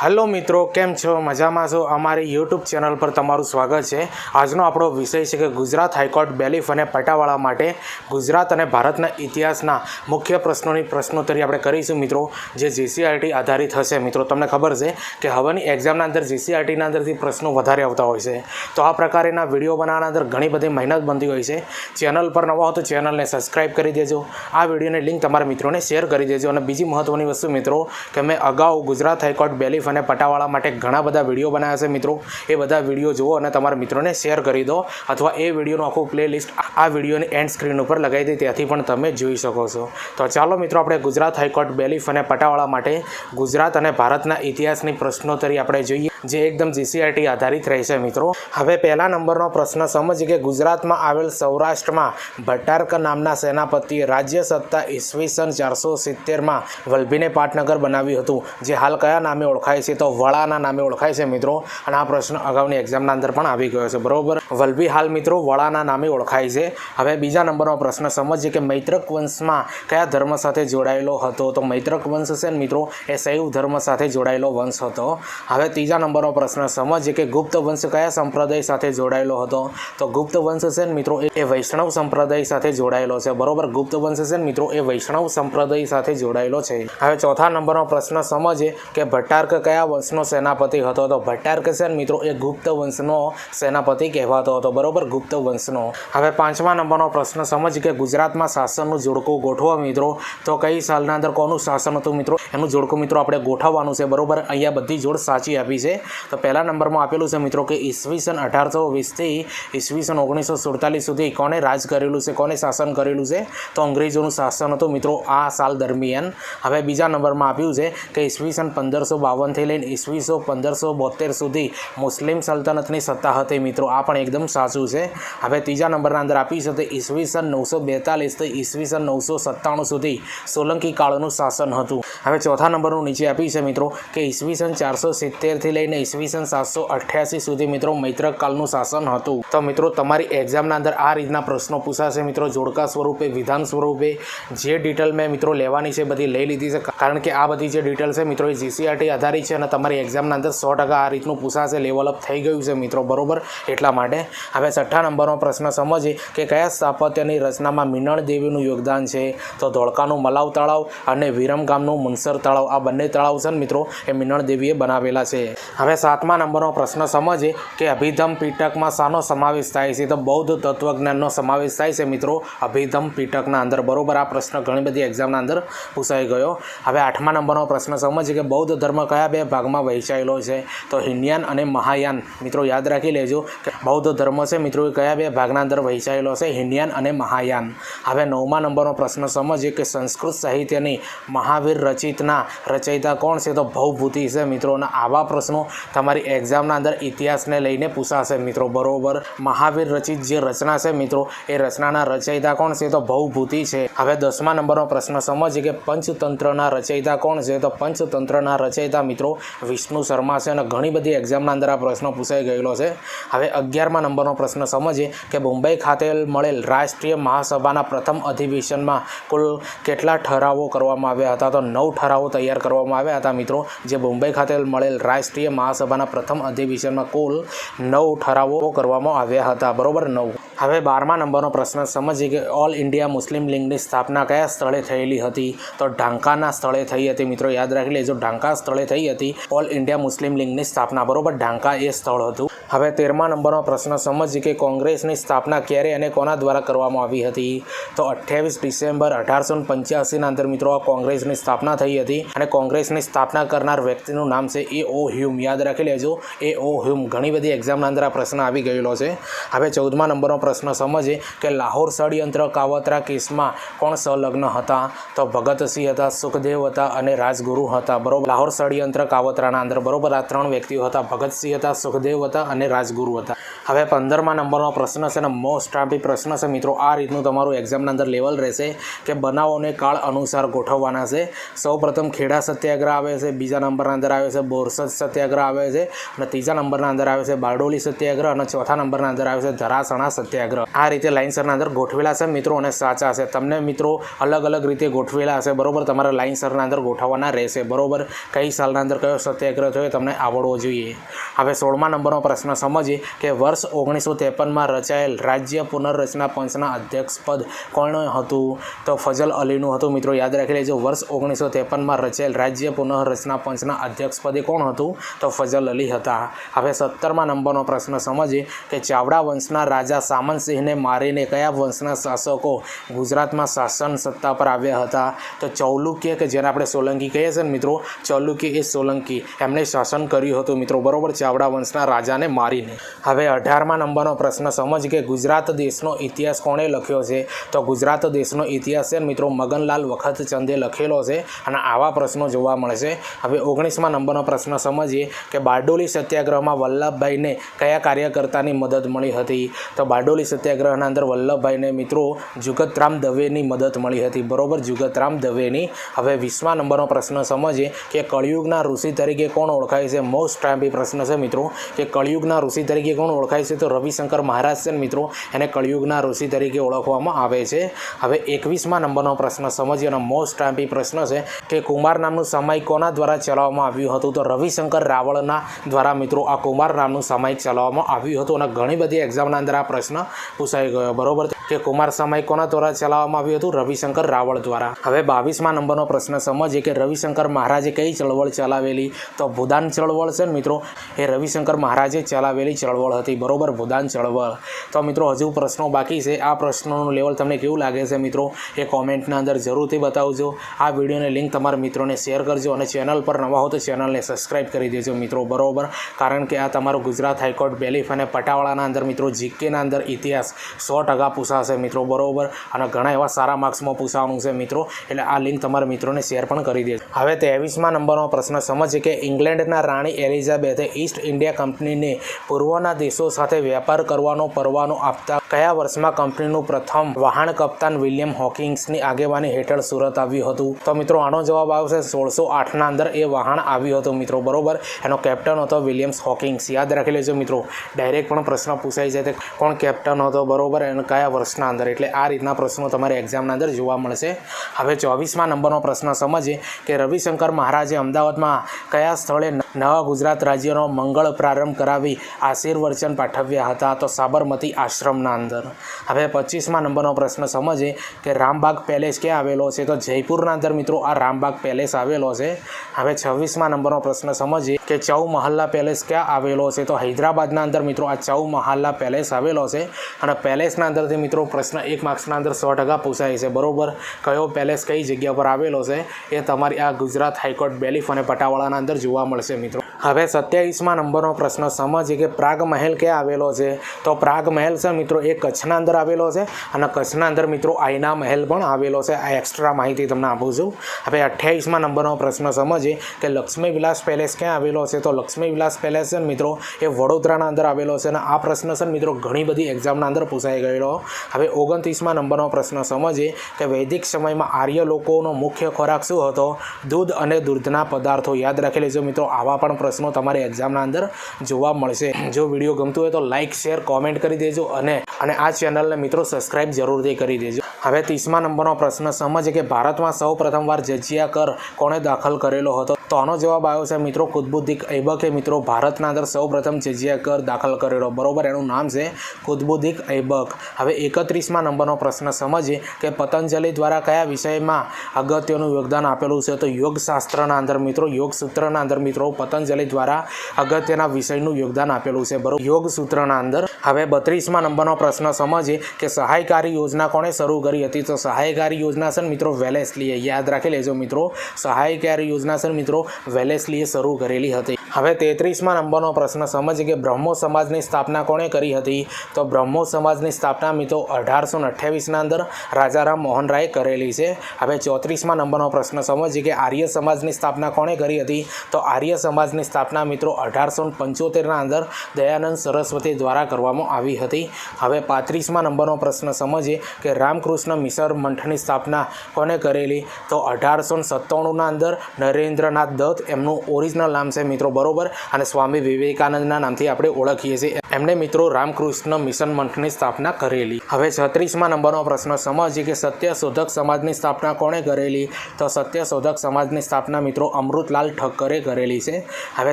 Hello મિત્રો, કેમ છો? મજામાં છો? અમારી યુટ્યુબ ચેનલ પર તમારું સ્વાગત છે. આજનો આપણો વિષય છે કે ગુજરાત હાઈકોર્ટ બેલીફ અને પટાવાળા માટે ગુજરાત અને ભારતના ઇતિહાસના મુખ્ય પ્રશ્નોની પ્રશ્નોત્તરી આપણે કરીશું મિત્રો, જે જીસીઆરટી આધારિત હશે. મિત્રો, તમને ખબર છે કે હવેની એક્ઝામના અંદર જીસીઆરટીના અંદરથી પ્રશ્નો વધારે આવતા હોય છે. તો આ પ્રકારના વીડિયો બનાવવાના અંદર ઘણી બધી મહેનત બનતી હોય છે. ચેનલ પર નવા હો તો ચેનલને સબસ્ક્રાઇબ કરી દેજો. આ વિડીયોની લિંક તમારા મિત્રોને શેર કરી દેજો. અને બીજી મહત્ત્વની વસ્તુ મિત્રો, કે મેં અગાઉ ગુજરાત હાઈકોર્ટ બેલીફ અને પટાવાળા માટે ઘણા બધા વીડિયો બનાવ્યા છે મિત્રો. એ બધા વીડિયો જુઓ અને તમારા મિત્રોને શેર કરી દો અથવા એ વિડીયોનું આખું પ્લેલિસ્ટ આ વિડીયોની એન્ડ સ્ક્રીન ઉપર લગાવી દે, ત્યાંથી પણ તમે જોઈ શકો છો. તો ચાલો મિત્રો, આપણે ગુજરાત હાઈકોર્ટ બેલીફ અને પટાવાળા માટે ગુજરાત અને ભારતના ઇતિહાસની પ્રશ્નોત્તરી આપણે જોઈએ. જે એકદમ જીસીઆરટી આધારિત રહેશે મિત્રો. હવે પહેલા નંબરનો પ્રશ્ન સમજીએ કે ગુજરાતમાં આવેલ સૌરાષ્ટ્રમાં ભટ્ટારક નામના સેનાપતિએ રાજ્ય સત્તા ઈસવીસન ચારસો સિત્તેરમાં વલભીને પાટનગર બનાવ્યું હતું, જે હાલ કયા નામે ઓળખાય છે? તો વડાના નામે ઓળખાય છે મિત્રો. અને આ પ્રશ્ન અગાઉની એક્ઝામના અંદર પણ આવી ગયો છે. બરોબર? વલભી હાલ મિત્રો વડાના નામે ઓળખાય છે. હવે બીજા નંબરનો પ્રશ્ન સમજીએ કે મૈત્રક વંશમાં કયા ધર્મ સાથે જોડાયેલો હતો? તો મૈત્રક વંશ છે મિત્રો, એ શૈવ ધર્મ સાથે જોડાયેલો વંશ હતો. હવે ત્રીજા નંબરનો પ્રશ્ન સમજીએ કે ગુપ્ત વંશ કયા સંપ્રદાય સાથે જોડાયેલો હતો? તો ગુપ્ત વંશ છે ને મિત્રો, એ- વૈષ્ણવ સંપ્રદાય સાથે જોડાયેલો છે. બરોબર? ગુપ્ત વંશ છે ને મિત્રો, એ વૈષ્ણવ સંપ્રદાય સાથે જોડાયેલો છે. હવે ચોથા નંબરનો પ્રશ્ન સમજીએ કે ભટ્ટાર્ક કયા વંશનો સેનાપતિ હતો? તો ભટ્ટાર્ક છે ને મિત્રો, એ ગુપ્ત વંશનો સેનાપતિ કહેવાતો હતો. બરોબર? ગુપ્ત વંશનો. હવે પાંચમા નંબરનો પ્રશ્ન સમજ કે ગુજરાતમાં શાસનનું જોડકું ગોઠવો મિત્રો. તો કઈ સાલના અંદર કોનું શાસન હતું મિત્રો? એનું જોડકું મિત્રો આપણે ગોઠવવાનું છે. બરોબર? અહીંયા બધી જોડ સાચી આપી છે. તો પહેલા નંબરમાં આપેલું છે મિત્રો કે ઈસવીસન અઢારસો વીસથી ઈસવીસન ઓગણીસો સુડતાલીસ સુધી કોને રાજ કરેલું છે, કોને શાસન કરેલું છે? તો અંગ્રેજોનું શાસન હતું મિત્રો આ સાલ દરમિયાન. હવે બીજા નંબરમાં આપ્યું છે કે ઈસવીસન પંદરસો બાવનથી લઈને ઈસવીસો પંદરસો બોતેર સુધી મુસ્લિમ સલ્તનતની સત્તા હતી મિત્રો. આ પણ એકદમ સાચું છે. હવે ત્રીજા નંબરના અંદર આપ્યું છે તો ઈસવીસન નવસો બેતાલીસથી ઈસવીસન નવસો સત્તાણું સુધી સોલંકી કાળનું શાસન હતું. હવે ચોથા નંબરનું નીચે આપ્યું છે મિત્રો કે ઈસવીસન ચારસો સિત્તેરથી લઈને ઈસવીસન સાતસો અઠ્યાસી સુધી મિત્રો મૈત્રકાલનું શાસન હતું. તો મિત્રો તમારી એક્ઝામના અંદર આ રીતના પ્રશ્નો પૂછાશે મિત્રો. જોડકા સ્વરૂપે, વિધાન સ્વરૂપે, જે ડિટેલ મેં મિત્રો લેવાની છે બધી લઈ લીધી છે. કારણ કે આ બધી જે ડિટેલ છે મિત્રો એ જીસીઆરટી આધારિત છે અને તમારી એક્ઝામના અંદર સો ટકા આ રીતનું પૂછાશે લેવલ અપ થઈ ગયું છે મિત્રો. બરોબર? એટલા માટે હવે છઠ્ઠા નંબરનો પ્રશ્ન સમજીએ કે કયા સ્થાપત્યની રચનામાં મિનળ દેવીનું યોગદાન છે? તો ધોળકાનું મલાવ તળાવ અને વિરમગામનું મુનસર તળાવ. આ બંને તળાવ છે ને મિત્રો, એ મિનળ દેવીએ બનાવેલા છે. હવે સાતમા નંબરનો પ્રશ્ન સમજીએ કે અભિધમ પીટકમાં શાનો સમાવેશ થાય છે? તો બૌદ્ધ તત્વજ્ઞાનનો સમાવેશ થાય છે મિત્રો. અભિધમ પીટકના અંદર બરોબર આ પ્રશ્ન ઘણી બધી એક્ઝામના અંદર પૂછાઈ ગયો. હવે આઠમા નંબરનો પ્રશ્ન સમજીએ કે બૌદ્ધ ધર્મ કયા બે ભાગમાં વહેંચાયેલો છે? તો હિન્યાન અને મહાયાન. મિત્રો, યાદ રાખી લેજો કે બૌદ્ધ ધર્મ છે મિત્રો, એ કયા બે ભાગના અંદર વહેંચાયેલો છે? હિન્યાન અને મહાયાન. હવે નવમા નંબરનો પ્રશ્ન સમજીએ કે સંસ્કૃત સાહિત્યની મહાવીર રચિતના રચયિતા કોણ છે? તો ભવભૂતિ છે મિત્રો. અને આવા પ્રશ્નો તમારી એક્ઝામના અંદર ઇતિહાસને લઈને પૂછાશે મિત્રો. બરોબર? મહાવીર રચિત જે રચના છે મિત્રો, એ રચનાના રચયિતા કોણ છે? તો ભવભૂતિ છે. હવે દસમા નંબરનો પ્રશ્ન સમજીએ કે પંચતંત્રના રચયિતા કોણ છે? તો પંચતંત્રના રચયિતા મિત્રો વિષ્ણુ શર્મા છે અને ઘણી બધી એક્ઝામના અંદર આ પ્રશ્ન પૂછાઈ ગયેલો છે. હવે અગિયારમા નંબરનો પ્રશ્ન સમજીએ કે મુંબઈ ખાતે મળેલ રાષ્ટ્રીય મહાસભાના પ્રથમ અધિવેશનમાં કુલ કેટલા ઠરાવો કરવામાં આવ્યા હતા? તો નવ ઠરાવો તૈયાર કરવામાં આવ્યા હતા મિત્રો. જે મુંબઈ ખાતે મળેલ રાષ્ટ્રીય મહાસભાના પ્રથમ અધિવેશનમાં કુલ નવ ઠરાવો કરવામાં આવ્યા હતા. બરોબર? નવ. હવે બારમા નંબરનો પ્રશ્ન સમજીએ કે ઓલ ઇન્ડિયા મુસ્લિમ લીગની સ્થાપના કયા સ્થળે થયેલી હતી? તો ઢાંકાના સ્થળે થઈ હતી મિત્રો, યાદ રાખી લેજો. ઢાંકા સ્થળે થઈ હતી ઓલ ઇન્ડિયા મુસ્લિમ લીગની સ્થાપના. બરોબર? ઢાંકા એ સ્થળ હતું. હવે તેરમા નંબરનો પ્રશ્ન સમજીએ કે કોંગ્રેસની સ્થાપના ક્યારે અને કોના દ્વારા કરવામાં આવી હતી? તો અઠ્યાવીસ ડિસેમ્બર અઢારસો પંચ્યાસીના અંદર મિત્રો, આ કોંગ્રેસની સ્થાપના થઈ હતી અને કોંગ્રેસની સ્થાપના કરનાર વ્યક્તિનું નામ છે એ ઓ હ્યુમ. યાદ રાખી લેજો, એ ઓ હ્યુમ. ઘણી બધી એક્ઝામના અંદર આ પ્રશ્ન આવી ગયેલો છે. હવે ચૌદમા નંબરનો પ્રશ્ન સમજીએ કે લાહોર ષડયંત્ર કાવતરા કેસમાં કોણ સંલગ્ન હતા? તો ભગતસિંહ હતા, સુખદેવ હતા અને રાજગુરુ હતા. બરોબર? લાહોર ષડયંત્ર કાવતરાના અંદર બરોબર આ ત્રણ વ્યક્તિઓ હતા. ભગતસિંહ હતા, સુખદેવ હતા અને અને રાજગુરુ હતા હવે પંદરમા નંબરનો પ્રશ્ન છે અને મોસ્ટ આપી પ્રશ્ન છે મિત્રો. આ રીતનું તમારું એક્ઝામના અંદર લેવલ રહેશે કે બનાવોને કાળ અનુસાર ગોઠવવાના છે. સૌપ્રથમ ખેડા સત્યાગ્રહ આવે છે, બીજા નંબરના અંદર આવે છે, બોરસદ સત્યાગ્રહ આવે છે, અને ત્રીજા નંબરના અંદર આવે છે, બારડોલી સત્યાગ્રહ, અને ચોથા નંબરના અંદર આવે છે, ધરાસણા સત્યાગ્રહ. આ રીતે લાઇનસરના અંદર ગોઠવેલા છે મિત્રો, અને સાચા છે. તમને મિત્રો અલગ અલગ રીતે ગોઠવેલા હશે, બરાબર? તમારે લાઇનસરના અંદર ગોઠવવાના રહેશે, બરોબર? કઈ સાલના અંદર કયો સત્યાગ્રહ થયો તમને આવડવો જોઈએ. હવે સોળમા નંબરનો પ્રશ્ન સમજીએ કે વર્ષ ઓગણીસો ત્રેપનમાં રચાયેલ રાજ્ય પુનર્રચના પંચના અધ્યક્ષ પદ કોણ હતું? તો ફજલ અલીનું હતું. મિત્રો, યાદ રાખી લેજો, વર્ષ ઓગણીસો ત્રેપનમાં રચાયેલ રાજ્ય પુનઃરચના પંચના અધ્યક્ષ પદે કોણ હતું? તો ફજલ અલી હતા. હવે સત્તરમાં નંબરનો પ્રશ્ન સમજીએ કે ચાવડા વંશના રાજા સામંતસિંહને મારીને કયા વંશના શાસકો ગુજરાતમાં શાસન સત્તા પર આવ્યા હતા? તો ચૌલુક્ય કે જેને આપણે સોલંકી કહીએ છીએ ને મિત્રો, ચૌલુક્ય એ સોલંકી. એમણે શાસન કર્યું હતું મિત્રો, બરોબર? ચાવડા વંશના રાજાને મારીને. હવે અઢારમા નંબરનો પ્રશ્ન, સમજ કે ગુજરાત દેશનો ઇતિહાસ કોણે લખ્યો છે? તો ગુજરાત દેશનો ઇતિહાસ છે મિત્રો, મગનલાલ વખત ચંદે લખેલો છે અને આવા પ્રશ્નો જોવા મળશે. હવે ઓગણીસમા નંબરનો પ્રશ્ન, સમજીએ કે બારડોલી સત્યાગ્રહમાં વલ્લભભાઈને કયા કાર્યકર્તાની મદદ મળી હતી? તો બારડોલી સત્યાગ્રહના અંદર વલ્લભભાઈને મિત્રો, જુગતરામ દવેની મદદ મળી હતી. બરોબર, જુગતરામ દવેની. હવે વીસમા નંબરનો પ્રશ્ન, સમજીએ કે કળિયુગના ઋષિ તરીકે કોણ ઓળખાય છે? મોસ્ટ ટાઈમ પ્રશ્ન છે મિત્રો, કે કળિયુગના ઋષિ તરીકે કોણ ઓળખાય છે તો રવિશંકર મહારાજ છે મિત્રો, એને કળિયુગના ઋષિ તરીકે ઓળખવામાં આવે છે. હવે એકવીસમાં નંબરનો પ્રશ્ન સમજીએ અને મોસ્ટ ટાઈમ્પી પ્રશ્ન છે કે કુમાર નામનું સામાયિક કોના દ્વારા ચલાવવામાં આવ્યું હતું? તો રવિશંકર રાવળના દ્વારા મિત્રો આ કુમાર નામનું સામાયિક ચલાવવામાં આવ્યું હતું અને ઘણી બધી એક્ઝામના અંદર આ પ્રશ્ન પૂછાઈ ગયો. બરોબર કે કુમાર સામાયિક કોના દ્વારા ચલાવવામાં આવ્યું હતું? રવિશંકર રાવળ દ્વારા. હવે બાવીસમાં નંબરનો પ્રશ્ન સમજીએ કે રવિશંકર મહારાજે કઈ ચળવળ ચલાવેલી? તો ભૂદાન ચળવળ છે મિત્રો, એ રવિશંકર મહારાજે ચલાવેલી ચળવળ હતી. બરોબર ભૂદાન ચળવળ. તો મિત્રો, હજુ પ્રશ્નો બાકી છે. આ પ્રશ્નોનું લેવલ તમને કેવું લાગે છે મિત્રો? એ કોમેન્ટના અંદર જરૂરથી બતાવજો. આ વિડીયોની લિંક તમારા મિત્રોને શેર કરજો અને ચેનલ પર નવા હો તો ચેનલને સબસ્ક્રાઈબ કરી દેજો મિત્રો, બરોબર? કારણ કે આ તમારું ગુજરાત હાઈકોર્ટ બેલીફ અને પટાવાળાના અંદર મિત્રો જીકેના અંદર ઇતિહાસ સો ટકા પૂછાશે મિત્રો, બરોબર? અને ઘણા એવા સારા માર્ક્સમાં પૂછાવાનું છે મિત્રો. એટલે આ લિંક તમારા મિત્રોને શેર પણ કરી દેજો. હવે ત્રેવીસમાં નંબરનો પ્રશ્ન, સમજીએ કે ઇંગ્લેન્ડના રાણી એલિઝાબેથે ઈસ્ટ ઇન્ડિયા કંપનીને પૂર્વના દેશો સાથે વેપાર કરવાનો પરવાનો આપતા કયા વર્ષમાં કંપનીનું પ્રથમ વહાણ કપ્તાન વિલિયમ હોકિંગ્સની આગેવાની હેઠળ સુરત આવ્યું હતું? તો મિત્રો, આનો જવાબ આવશે સોળસો આઠના અંદર એ વહાણ આવ્યું હતું. મિત્રો, બરોબર? એનો કેપ્ટન હતો વિલિયમ્સ હોકિંગ્સ. યાદ રાખી લેજો મિત્રો ડાયરેક્ટ પણ પ્રશ્ન પૂછાઈ જાય કોણ કેપ્ટન હતો, બરોબર? અને કયા વર્ષના અંદર? એટલે આ રીતના પ્રશ્નો તમારે એક્ઝામના અંદર જોવા મળશે. હવે ચોવીસમાં નંબરનો પ્રશ્ન સમજીએ કે રવિશંકર મહારાજે અમદાવાદમાં કયા સ્થળે નવા ગુજરાત રાજ્યનો મંગળ પ્રારંભ કરાવી આશીર્વચન પાઠવ્યા હતા? તો સાબરમતી આશ્રમના અંદર. હવે પચીસમાં નંબરનો પ્રશ્ન સમજીએ કે રામબાગ પેલેસ ક્યાં આવેલો છે? તો જયપુરના અંદર મિત્રો આ રામબાગ પેલેસ આવેલો છે. હવે છવ્વીસમાં નંબરનો પ્રશ્ન સમજીએ કે ચૌ મહલ્લા પેલેસ ક્યાં આવેલો છે? તો હૈદરાબાદના અંદર મિત્રો આ ચૌ મહલ્લા પેલેસ આવેલો છે. અને પેલેસના અંદરથી મિત્રો પ્રશ્ન એક માર્ક્સના અંદર સો ટકા પૂછાય છે. બરોબર? કયો પેલેસ કઈ જગ્યા પર આવેલો છે? એ તમારી આ ગુજરાત હાઈકોર્ટ બેલીફ અને પટાવાળાના અંદર જોવા મળશે મિત્રો. હવે સત્યાવીસમાં નંબરનો પ્રશ્ન સમજીએ કે પ્રાગ મહેલ ક્યાં આવેલો છે? તો પ્રાગ મહેલ છે મિત્રો, એ કચ્છના અંદર આવેલો છે અને કચ્છના અંદર મિત્રો આઈના મહેલ પણ આવેલો છે. આ એક્સ્ટ્રા માહિતી તમને આપું છું. હવે અઠ્યાવીસમાં નંબરનો પ્રશ્ન સમજીએ કે લક્ષ્મી વિલાસ પેલેસ ક્યાં આવેલો છે? તો લક્ષ્મી વિલાસ પેલેસ છે મિત્રો, એ વડોદરાના અંદર આવેલો છે અને આ પ્રશ્ન છે મિત્રો, ઘણી બધી એક્ઝામના અંદર પૂછાઈ ગયેલો. હવે ઓગણત્રીસમાં નંબરનો પ્રશ્ન સમજીએ કે વૈદિક સમયમાં આર્ય લોકોનો મુખ્ય ખોરાક શું હતો? દૂધ અને દૂધના પદાર્થો, યાદ રાખી લેજો મિત્રો, આવા પણ પ્રશ્નો તમારી એક્ઝામના અંદર જોવા મળશે. જો વીડિયો ગમતું હોય તો લાઇક શેર કોમેન્ટ કરી દેજો અને અને આ ચેનલને મિત્રો સબસ્ક્રાઇબ જરૂરથી કરી દેજો. હવે ત્રીસમા નંબરનો પ્રશ્ન સમજ કે ભારતમાં સૌ પ્રથમવાર જજિયા કર કોણે દાખલ કરેલો હતો? તો આનો જવાબ આવ્યો છે મિત્રો કુદબુદ્દીક ઐબકે. મિત્રો, ભારતના અંદર સૌપ્રથમ જજિયા કર દાખલ કરેલો. બરોબર, એનું નામ છે કુદબુદ્દીક ઐબક. હવે એકત્રીસમાં નંબરનો પ્રશ્ન સમજીએ કે પતંજલિ દ્વારા કયા વિષયમાં અગત્યનું યોગદાન આપેલું છે? તો યોગશાસ્ત્રના અંદર મિત્રો, યોગસૂત્રના અંદર મિત્રો, પતંજલિ દ્વારા અગત્યના વિષયનું યોગદાન આપેલું છે. બરોબર યોગ સૂત્રના અંદર. હવે બત્રીસમાં નંબરનો પ્રશ્ન સમજીએ કે સહાયકારી યોજના કોણે શરૂ કરી હતી? તો સહાયકારી યોજના છે મિત્રો, વેલેસલીએ. યાદ રાખી લેજો મિત્રો, સહાયકારી યોજના છે મિત્રો વેલેસલીએ શરૂ કરેલી હતી. હવે તેત્રીસમાં નંબરનો પ્રશ્ન સમજીએ કે બ્રહ્મો સમાજની સ્થાપના કોણે કરી હતી? તો બ્રહ્મો સમાજની સ્થાપના મિત્રો અઢારસો અઠ્યાવીસના અંદર રાજારામ મોહન રાય કરેલી છે. હવે ચોત્રીસમાં નંબરનો પ્રશ્ન સમજીએ કે આર્ય સમાજની સ્થાપના કોણે કરી હતી? તો આર્ય સમાજની સ્થાપના મિત્રો અઢારસો પંચોતેરના અંદર દયાનંદ સરસ્વતી દ્વારા કરવામાં આવી હતી. હવે પાંત્રીસમાં નંબરનો પ્રશ્ન સમજીએ કે રામકૃષ્ણ મિસર મંઠની સ્થાપના કોને કરેલી? તો અઢારસો સત્તાણુંના અંદર નરેન્દ્રનાથ દત્ત, એમનું ઓરિજિનલ નામ છે મિત્રો બરોબર? અને સ્વામી વિવેકાનંદના નામથી આપણે ઓળખીએ છીએ. એમણે મિત્રો રામકૃષ્ણ મિશન મંથની સ્થાપના કરેલી. હવે છત્રીસમાં નંબરનો પ્રશ્ન, સમજીએ કે સત્ય શોધક સમાજની સ્થાપના કોણે કરેલી? તો સત્ય શોધક સમાજની સ્થાપના મિત્રો અમૃતલાલ ઠક્કરે કરેલી છે. હવે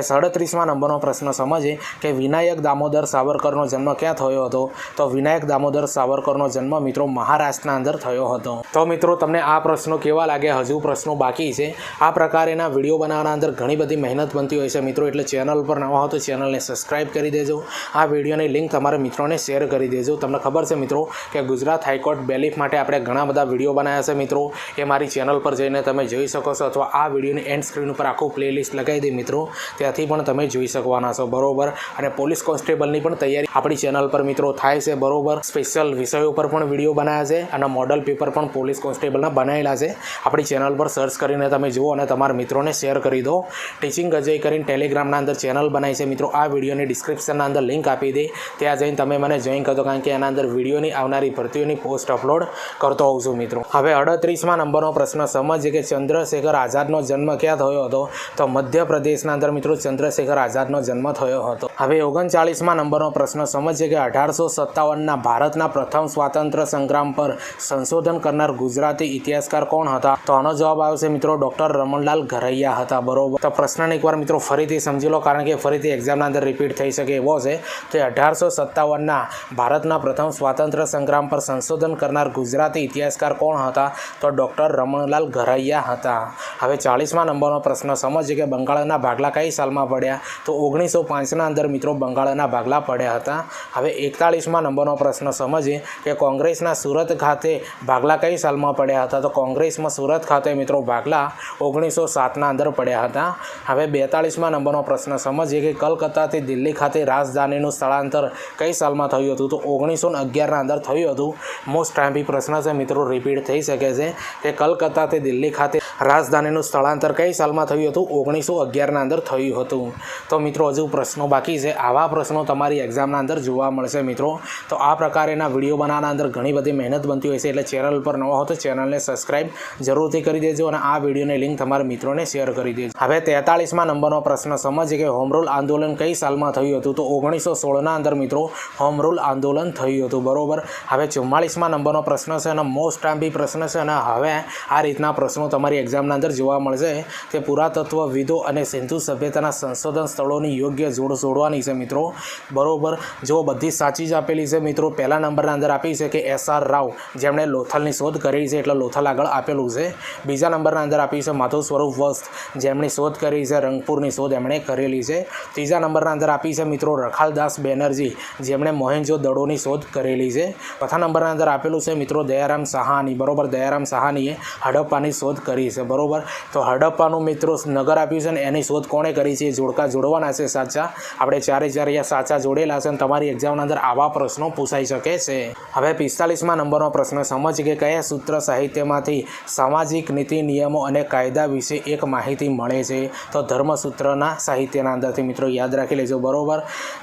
સાડત્રીસમાં નંબરનો પ્રશ્ન, સમજીએ કે વિનાયક દામોદર સાવરકરનો જન્મ ક્યાં થયો હતો? તો વિનાયક દામોદર સાવરકરનો જન્મ મિત્રો મહારાષ્ટ્રના અંદર થયો હતો. તો મિત્રો, તમને આ પ્રશ્નો કેવા લાગ્યા? હજુ પ્રશ્નો બાકી છે. આ પ્રકારેના વીડિયો બનાવવાના અંદર ઘણી બધી મહેનત બનતી હોય છે મિત્રો. એટલે ચેનલ પર નવા હો તો ચેનલને સબસ્ક્રાઇબ કરી દેજો. આ વિડીયોની લિંક તમારા મિત્રોને શેર કરી દેજો. તમને ખબર છે મિત્રો કે ગુજરાત હાઈકોર્ટ બેલીફ માટે આપણે ઘણા બધા વીડિયો બનાવ્યા છે મિત્રો. એ મારી ચેનલ પર જઈને તમે જોઈ શકો છો અથવા આ વિડીયોની એન્ડ સ્ક્રીન ઉપર આખું પ્લેલિસ્ટ લગાવી દે મિત્રો. ત્યાંથી પણ તમે જોઈ શકવાના છો. બરોબર? અને પોલીસ કોન્સ્ટેબલની પણ તૈયારી આપણી ચેનલ પર મિત્રો થાય છે. બરોબર? સ્પેશિયલ વિષયો ઉપર પણ વીડિયો બનાવ્યા છે અને મોડલ પેપર પણ પોલીસ કોન્સ્ટેબલના બનાવેલા છે. આપણી ચેનલ પર સર્ચ કરીને તમે જુઓ અને તમારા મિત્રોને શેર કરી દો. ટીચિંગ અજય કરીને ટેલિગ્રામના અંદર ચેનલ બનાવી છે. મિત્રો, આ વિડીયોની ડિસ્ક્રિપ્શનના અંદર લિંક આપી દે. ત્યાં જઈને તમે મને જોઈન કરજો કારણ કે એના અંદર વિડીયોની આવનારી ભરતીઓની પોસ્ટ અપલોડ કરતો હોઉં છું, મિત્રો. હવે અડત્રીસમાં નંબરનો પ્રશ્ન. સમજીએ કે ચંદ્રશેખર આઝાદનો જન્મ ક્યાં થયો હતો? તો મધ્યપ્રદેશના અંદર, મિત્રો, ચંદ્રશેખર આઝાદનો જન્મ થયો હતો. હવે ઓગણચાળીસમાં નંબરનો પ્રશ્ન. સમજીએ કે અઢારસો સત્તાવનના ભારતના પ્રથમ સ્વાતંત્ર્ય સંગ્રામ પર સંશોધન કરનાર ગુજરાતી ઇતિહાસકાર કોણ હતા? તો આનો જવાબ આવશે, મિત્રો, ડૉક્ટર રમણલાલ ઘરૈયા હતા. બરોબર? તો પ્રશ્નને એકવાર, મિત્રો ફરીથી સમજી લો, કારણ કે ફરીથી એક્ઝામના અંદર રિપીટ થઈ શકે એવો છે. તો અઢારસો સત્તાવનના ભારતના પ્રથમ સ્વાતંત્ર્ય સંગ્રામ પર સંશોધન કરનાર ગુજરાતી ઇતિહાસકાર કોણ હતા? તો ડૉક્ટર રમણલાલ ઘરૈયા હતા. હવે ચાલીસમા નંબરનો પ્રશ્ન, સમજીએ કે બંગાળના ભાગલા કઈ સાલમાં પડ્યા? તો ઓગણીસો પાંચના અંદર મિત્રો બંગાળના ભાગલા પડ્યા હતા. હવે એકતાળીસમા નંબરનો પ્રશ્ન, સમજીએ કે કોંગ્રેસના સુરત ખાતે ભાગલા કઈ સાલમાં પડ્યા હતા? તો કોંગ્રેસમાં સુરત ખાતે મિત્રો ભાગલા ઓગણીસો સાતના અંદર પડ્યા હતા. હવે બેતાળીસમા નંબરનો પ્રશ્ન, સમજીએ કે કલકત્તાથી દિલ્હી ખાતે રાજધાનીનું સ્થળાંતર કઈ સાલમાં થયું હતું? તો ઓગણીસો અગિયારના અંદર થયું હતું. મોસ્ટ ટાઈમ પ્રશ્ન છે મિત્રો રિપીટ થઈ શકે છે કે કલકત્તાથી દિલ્હી ખાતે રાજધાનીનું સ્થળાંતર કઈ સાલમાં થયું હતું? ઓગણીસો અગિયારના અંદર થયું હતું. તો મિત્રો, હજુ પ્રશ્નો બાકી છે. આવા પ્રશ્નો તમારી એક્ઝામના અંદર જોવા મળશે મિત્રો. તો આ પ્રકારેના વીડિયો બનાવવાના અંદર ઘણી બધી મહેનત બનતી હોય છે. એટલે ચેનલ પર નવા હો તો ચેનલને સબસ્ક્રાઇબ જરૂરથી કરી દેજો અને આ વિડીયોની લિંક તમારા મિત્રોને શેર કરી દેજો. હવે તેતાળીસમાં નંબરનો પ્રશ્ન. સમજીએ કે હોમ રૂલ આંદોલન કઈ સાલમાં થયું હતું? તો ઓગણીસો સોળના અંદર મિત્રો હોમ રૂલ આંદોલન થયું હતું. બરોબર? હવે ચુમ્માળીસમાં નંબરનો પ્રશ્ન છે અને મોસ્ટ આંબી પ્રશ્ન છે અને હવે આ રીતના પ્રશ્નો તમારી એક્ઝામના અંદર જોવા મળશે. તે પુરાતત્વવિદો અને સિંધુ સભ્યતાના સંશોધન સ્થળોની યોગ્ય જોડ જોડવાની છે મિત્રો. બરોબર? જો બધી સાચી જ આપેલી છે મિત્રો, પહેલા નંબરના અંદર આપી છે કે એસ આર રાવ, જેમણે લોથલની શોધ કરી છે એટલે લોથલ આગળ આપેલું છે. બીજા નંબરના અંદર આપી છે માધવ સ્વરૂપ વસ્ત જેમની શોધ કરી છે, રંગપુરની શોધ એમણે કરેલી છે. ત્રીજા નંબરના અંદર આપી છે મિત્રો, રખાલદાસ બેનર્જી, જેમણે મોહેન્જો દડોની શોધ કરેલી છે. ચોથા નંબરના અંદર આપેલું છે મિત્રો, દયારામ સહાની, બરોબર? દયારામ સહાનીએ હડપ્પાની શોધ કરી છે, બરોબર? તો હડપ્પાનું મિત્રો નગર આપ્યું છે ને એની શોધ કોણે કરી છે? જોડકા જોડવાના છે સાચા. આપણે ચારે ચાર સાચા જોડેલા છે અને તમારી એક્ઝામના અંદર આવા પ્રશ્નો પૂછાઈ શકે છે. હવે પિસ્તાલીસમાં નંબરનો પ્રશ્ન, સમજ કે કયા સૂત્ર સાહિત્યમાંથી સામાજિક નીતિ, નિયમો અને કાયદા વિશે એક માહિતી મળે છે? તો ધર્મસૂત્રના સાહિત્યના અંદરથી મિત્રો યાદ રાખી લેજો બરોબર.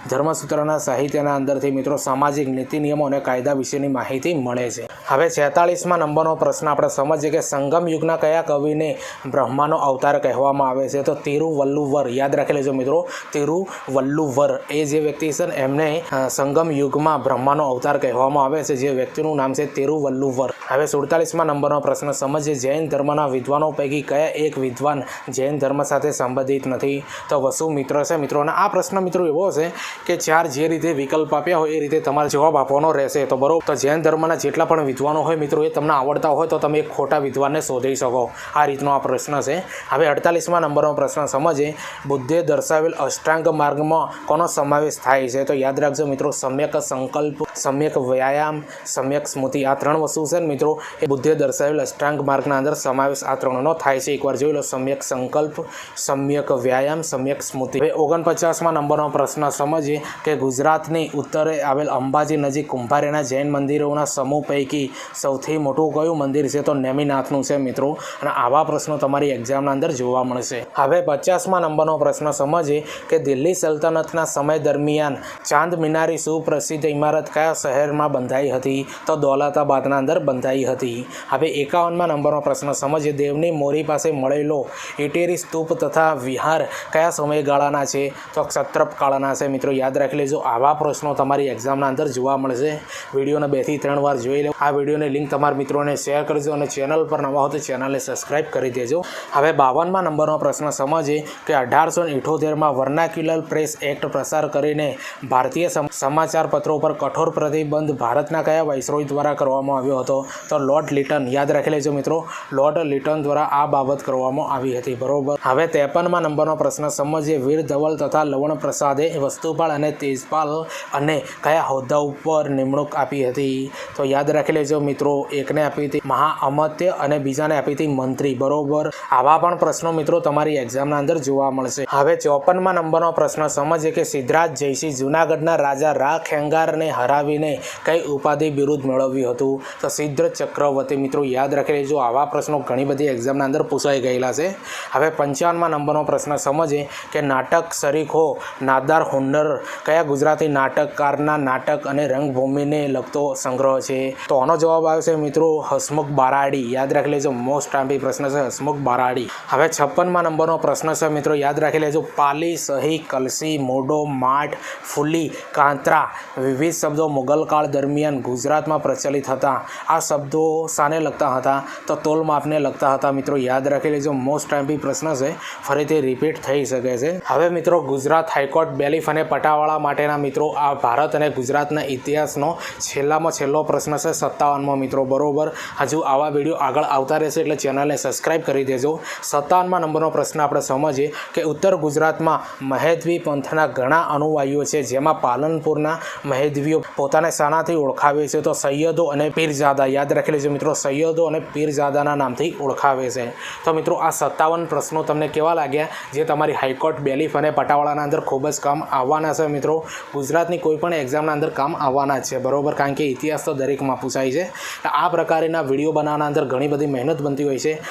ધર્મસૂત્રના સાહિત્યના અંદરથી મિત્રો સામાજિક નીતિ, નિયમો અને કાયદા વિશેની માહિતી મળે છે. હવે છેતાળીસમાં નંબરનો પ્રશ્ન, આપણે સમજીએ કે સંગમ યુગના કયા કવિને બ્રહ્માનો અવતાર કહેવામાં આવે છે. તો તિરુવલ્લુવર યાદ રાખી લેજો મિત્રો? તિરુવલ્લુવર એ જે વ્યક્તિ છે ને, એમને સંગમ યુગમાં બ્રહ્માનો અવતાર કહેવામાં આવે છે. જે વ્યક્તિનું નામ છે તિરુવલ્લુવર હવે સુડતાલીસમાં નંબરનો પ્રશ્ન. સમજીએ જૈન ધર્મના વિદ્વાનો પૈકી કયા એક વિદ્વાન જૈન ધર્મ સાથે સંબંધિત નથી? તો વસુ મિત્ર છે મિત્રો. આ પ્રશ્ન મિત્રો એવો છે કે ચાર જે રીતે વિકલ્પ આપ્યા હોય, એ રીતે તમારે જવાબ આપવાનો રહેશે. તો બરોબર તો જૈન ધર્મના જેટલા પણ વિદ્વાનો હોય મિત્રો, એ તમને આવડતા હોય, તો તમે એક ખોટા વિદ્વાનને શોધી શકો. આ રીતનો આ પ્રશ્ન છે. હવે અડતાલીસમાં નંબરનો પ્રશ્ન સમજીએ. બુદ્ધે દર્શાવેલ અષ્ટાંગ માર્ગમાં કોનો સમાવેશ થાય છે? તો યાદ રાખજો મિત્રો, સમ્યક સંકલ્પ, સમ્યક વ્યાયામ, સમ્યક સ્મૃતિ, આ ત્રણ વસ્તુ છે ને મિત્રો, એ બુદ્ધે દર્શાવેલ અષ્ટાંગ માર્ગના અંદર સમાવેશ આ ત્રણનો થાય છે. એકવાર જોઈ લો, સમ્યક સંકલ્પ, સમ્યક વ્યાયામ, સમ્યક સ્મૃતિ. હવે ઓગણપચાસમાં નંબરનો પ્રશ્ન સમજીએ કે ગુજરાતની ઉત્તરે આવેલ અંબાજી નજીક કુંભારેના જૈન મંદિરોના સમૂહ પૈકી સૌથી મોટું કયું મંદિર છે? તો નેમિનાથનું છે મિત્રો. અને આવા પ્રશ્નો તમારી એક્ઝામના અંદર જોવા મળશે. હવે પચાસમાં નંબરનો પ્રશ્ન સમજીએ કે દિલ્હી સલ્તનતના સમય દરમિયાન ચાંદ મિનારી સુપ્રસિદ્ધ ઇમારત કયા શહેરમાં બંધાઈ હતી? તો દોલતાબાદના અંદર બંધાઈ હતી. હવે એકાવનમાં નંબરનો પ્રશ્ન સમજીએ. દેવની મોરી પાસે મળેલો ઇટેરી સ્તૂપ તથા વિહાર કયા સમયગાળાના છે? તો ક્ષત્રપ કાળના છે. મિત્રો, યાદ રાખી લેજો, આવા પ્રશ્નો તમારી એક્ઝામના અંદર જોવા મળશે. વિડીયોને બેથી ત્રણ વાર જોઈ લો. આ વિડીયોની લિંક તમારા મિત્રોને શેર કરજો અને ચેનલ પર નવા હો તો ચેનલને સબસ્ક્રાઇબ કરી દેજો. હવે બાવનમાં નંબરનો પ્રશ્ન સમજીએ કે અઢારસો ઇઠોતેરમાં વર્નાક્યુલર પ્રેસ એક્ટ પ્રસાર કરીને ભારતીય સમ- સમાચાર પત્રો પર કઠોર પ્રતિબંધ ભારતના કયા વાઇસરોય દ્વારા કરવામાં આવ્યો હતો? તો લોર્ડ લિટન, યાદ રાખી લેજો મિત્રો. લોર્ડ લિટન દ્વારા આ બાબત કરવામાં આવી હતી, બરોબર? હવે ત્રેપનમાં નંબરનો પ્રશ્ન સમજીએ. વીર ધવલ તથા લવણ પ્રસાદે વસ્તુપાલ અને તેજપાલ અને કયા હોદ્દા ઉપર નિમણૂક આપી હતી? તો યાદ રાખી લેજો મિત્રો, એકને આપી હતી મહાઅમત્ય અને બીજાને આપી હતી મંત્રી, બરોબર? આવા પણ પ્રશ્નો મિત્રો તમારી એક્ઝામના અંદર જોવા મળશે. હવે ચોપનમાં નંબરનો પ્રશ્ન સમજીએ કે સિદ્ધરાજ જયસિંહ જૂનાગઢના રાજા રા ખેંગારને હરાવીને કઈ ઉપાધિ બિરુદ મેળવ્યું હતું? તો સિદ્ધ ચક્રવર્તી મિત્રો યાદ રાખી લેજો, આવા પ્રશ્નો ઘણી બધી એક્ઝામના અંદર પૂછાઈ ગયેલા છે. હવે પંચાવનમાં નંબરનો પ્રશ્ન સમજીએ કે નાટક સરીખો નાદાર હુન્નર કયા ગુજરાતી નાટકકારના નાટક અને રંગભૂમિને લગતો સંગ્રહ છે? તો આનો જવાબ આવશે મિત્રો, હસમુખ બારાડી. યાદ રાખી લેજો મોસ્ટ આંબી પ્રશ્ન છે હસમુખ બરાડી. હવે છપ્પનમાં નંબરનો પ્રશ્ન છે, મિત્રો યાદ રાખી લેજો. પાલી, સહી, કલસી, મોડો માઠ ફૂલી, કાંતરા વિવિધ શબ્દો મુગલ કાળ દરમિયાન ગુજરાતમાં પ્રચલિત હતા. આ શબ્દો શાને લગતા હતા? તો તોલ માપને લગતા હતા, મિત્રો યાદ રાખી લેજો. મોસ્ટ ટાઈમ્પી પ્રશ્ન છે, ફરીથી રિપીટ થઈ શકે છે. હવે મિત્રો ગુજરાત હાઈકોર્ટ બેલીફ અને પટાવાળા માટેના મિત્રો આ ભારત અને ગુજરાતના ઇતિહાસનો છેલ્લામાં છેલ્લો પ્રશ્ન છે, સત્તાવનમાં, મિત્રો. બરોબર? હજુ આવા વીડિયો આગળ આવતા રહેશે, એટલે ચેનલને સબસ્ક્રાઈબ કરી દેજો. સત્તાવનમાં નંબરનો પ્રશ્ન આપણે સમજીએ કે ઉત્તર ગુજરાતમાં મહેદવી પંથના ઘણા અનુયાયીઓ છે, જેમાં પાલનપુરના મહેદવીઓ પોતાને શાનાથી ઓળખાવે છે. તો સૈયદો અને પીરજાદા યાદ રાખી લેજો મિત્રો, સૈયદો અને પીરજાદાના નામથી ઓળખાવે છે. તો મિત્રો, આ સત્તાવન પ્રશ્નો તમને કેવા લાગ્યા? જે તમારી હાઈકોર્ટ બેલીફ અને પટાવાળાના અંદર ખૂબ જ કામ આવવાના છે મિત્રો. ગુજરાતની કોઈ પણ એક્ઝામના અંદર કામ આવવાના છે, બરોબર? કારણ કે ઇતિહાસ તો દરેકમાં પૂછાય છે. આ પ્રકારના વીડિયો બનાવવાના અંદર ઘણી બધી મહેનત બનતી હોય છે.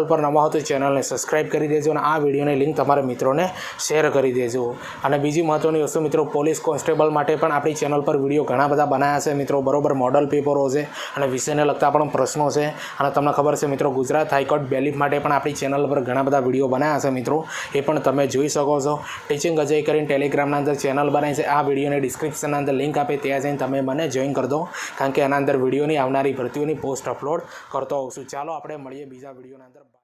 ચેનલ પર નવા હો તો ચેનલને સબસ્ક્રાઈબ કરી દેજો અને આ વિડીયોની લિંક તમારા મિત્રોને શેર કરી દેજો. અને બીજી મહત્ત્વની વસ્તુ મિત્રો, પોલીસ કોન્સ્ટેબલ માટે પણ આપણી ચેનલ પર વીડિયો ઘણા બધા બનાવ્યા છે મિત્રો. બરોબર મોડલ પેપરો છે અને વિષયને લગતા પણ પ્રશ્નો છે. અને તમને ખબર છે મિત્રો, ગુજરાત હાઈકોર્ટ બેલીફ માટે પણ આપણી ચેનલ પર ઘણા બધા વીડિયો બનાવ્યા છે મિત્રો. એ પણ તમે જોઈ શકો છો. ટીચિંગ અજય કરીને ટેલિગ્રામના અંદર ચેનલ બનાવી છે. આ વિડીયોની ડિસ્ક્રિપ્શનના અંદર લિંક આપે ત્યાં જઈને તમે મને જોઈન કરી દો. કારણ કે એના અંદર વિડીયોની આવનારી ભરતીઓની પોસ્ટ અપલોડ કરતો હોઉં છું. ચાલો આપણે મળીએ બીજા વિડીયોના અંદર.